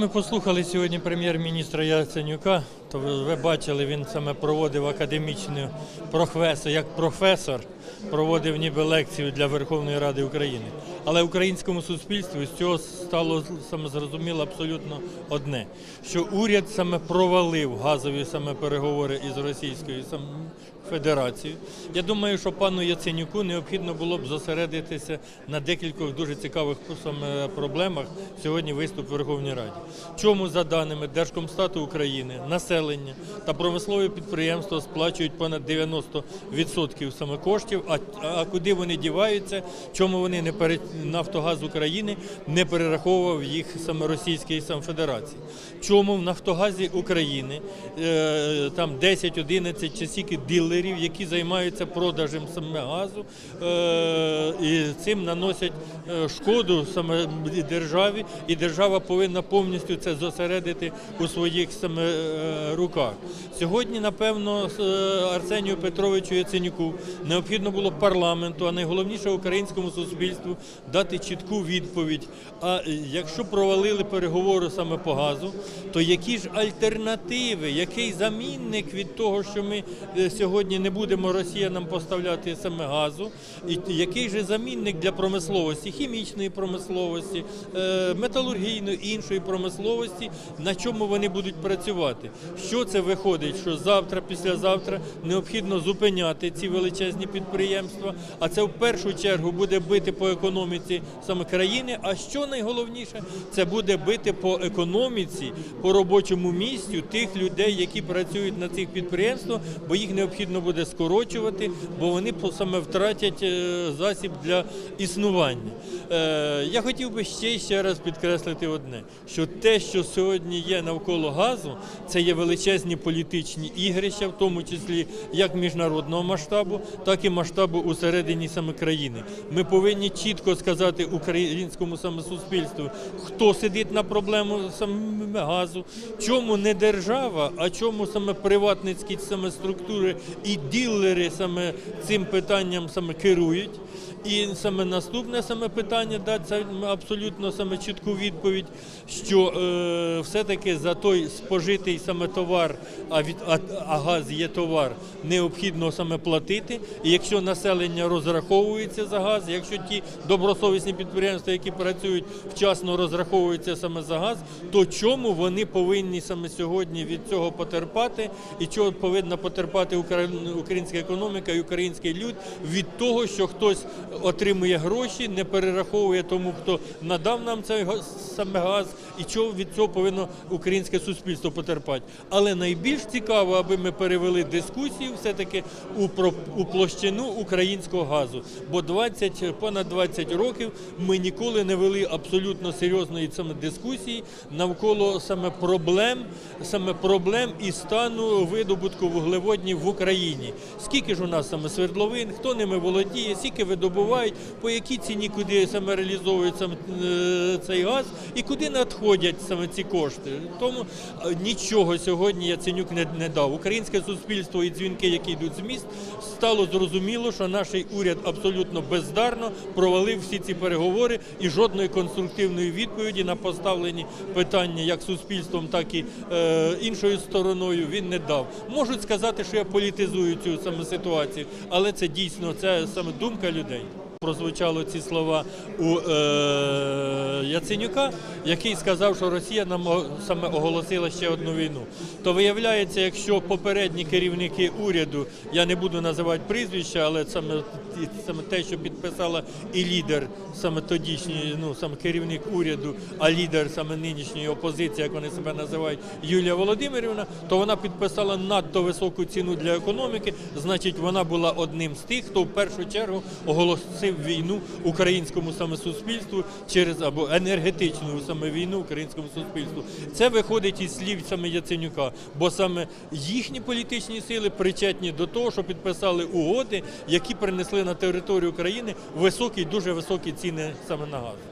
Ми послухали сьогодні прем'єр-міністра Яценюка. То ви, ви бачили, він саме проводив академічну професор, як професор проводив ніби лекцію для Верховної Ради України. Але українському суспільству з цього стало саме зрозуміло абсолютно одне: що уряд саме провалив газові саме переговори із Російською Федерацією. Я думаю, що пану Яценюку необхідно було б зосередитися на декількох дуже цікавих саме проблемах сьогодні виступ в Верховній Раді. Чому за даними Держкомстату України населення. Та промислові підприємства сплачують понад 90% саме коштів, а, а куди вони діваються, чому вони не пере... Нафтогаз України не перераховував їх саме Російській сам Федерації? Чому в Нафтогазі України е, там 10-11 чи стільки дилерів, які займаються продажем саме газу е, і цим наносять е, шкоду саме державі, і держава повинна повністю це зосередити у своїх саме руках. Сьогодні, напевно, е, Арсенію Петровичу Яценюку необхідно було парламенту, а найголовніше українському суспільству дати чітку відповідь. А якщо провалили переговори саме по газу, то які ж альтернативи, який замінник від того, що ми е, сьогодні не будемо росіянам поставляти саме газу, і який же замінник для промисловості, хімічної промисловості, е, металургійної іншої промисловості, на чому вони будуть працювати? Що це виходить? Що завтра, післязавтра необхідно зупиняти ці величезні підприємства, а це в першу чергу буде бити по економіці саме країни. А що найголовніше, це буде бити по економіці, по робочому місцю тих людей, які працюють на цих підприємствах, бо їх необхідно буде скорочувати, бо вони саме втратять е, засіб для існування. Е, Я хотів би ще ще раз підкреслити одне: що те, що сьогодні є навколо газу, це є величезні політичні ігрища, в тому числі як міжнародного масштабу, так і масштабу усередині саме країни. Ми повинні чітко сказати українському саме суспільству, хто сидить на проблему саме газу, чому не держава, а чому саме приватницькі саме структури і ділери саме цим питанням саме керують. І саме наступне саме питання дати абсолютно саме чітку відповідь, що е, все-таки за той спожитий саме товар, а від а, а газ є товар, необхідно саме платити. І якщо населення розраховується за газ, якщо ті добросовісні підприємства, які працюють вчасно розраховуються саме за газ, то чому вони повинні саме сьогодні від цього потерпати, і чого повинна потерпати українська економіка і український люд від того, що хтось отримує гроші, не перераховує тому, хто надав нам цей саме газ, і чого від цього повинно українське суспільство потерпати. Але найбільш цікаво, аби ми перевели дискусію все-таки у, про- у площину українського газу. Бо 20, понад 20 років ми ніколи не вели абсолютно серйозної саме дискусії навколо саме проблем, саме проблем і стану видобутку вуглеводнів в Україні. Скільки ж у нас саме свердловин, хто ними володіє, скільки видобувають, по якій ціні куди саме реалізовують саме е, цей газ і куди надходять саме ці кошти. Тому е, нічого сьогодні Яценюк не, не дав. Українське суспільство і дзвінки, які йдуть з міст, стало зрозуміло, що наш уряд абсолютно бездарно провалив всі ці переговори і жодної конструктивної відповіді на поставлені питання як суспільством, так і е, іншою стороною він не дав. Можуть сказати, що я політизую цю саме ситуацію, але це дійсно це саме думка людей. Прозвучало ці слова у е, Яценюка, який сказав, що Росія нам саме оголосила ще одну війну. То виявляється, якщо попередні керівники уряду, я не буду називати прізвища, але саме, саме те, що підписала і лідер, саме тодішній, ну саме керівник уряду, а лідер саме нинішньої опозиції, як вони себе називають, Юлія Володимирівна, то вона підписала надто високу ціну для економіки. Значить, вона була одним з тих, хто в першу чергу оголосив війну українському саме суспільству через або енергетичну саме війну українському суспільству. Це виходить із слів саме Яценюка, бо саме їхні політичні сили причетні до того, що підписали угоди, які принесли на територію України високі, дуже високі ціни саме на газ.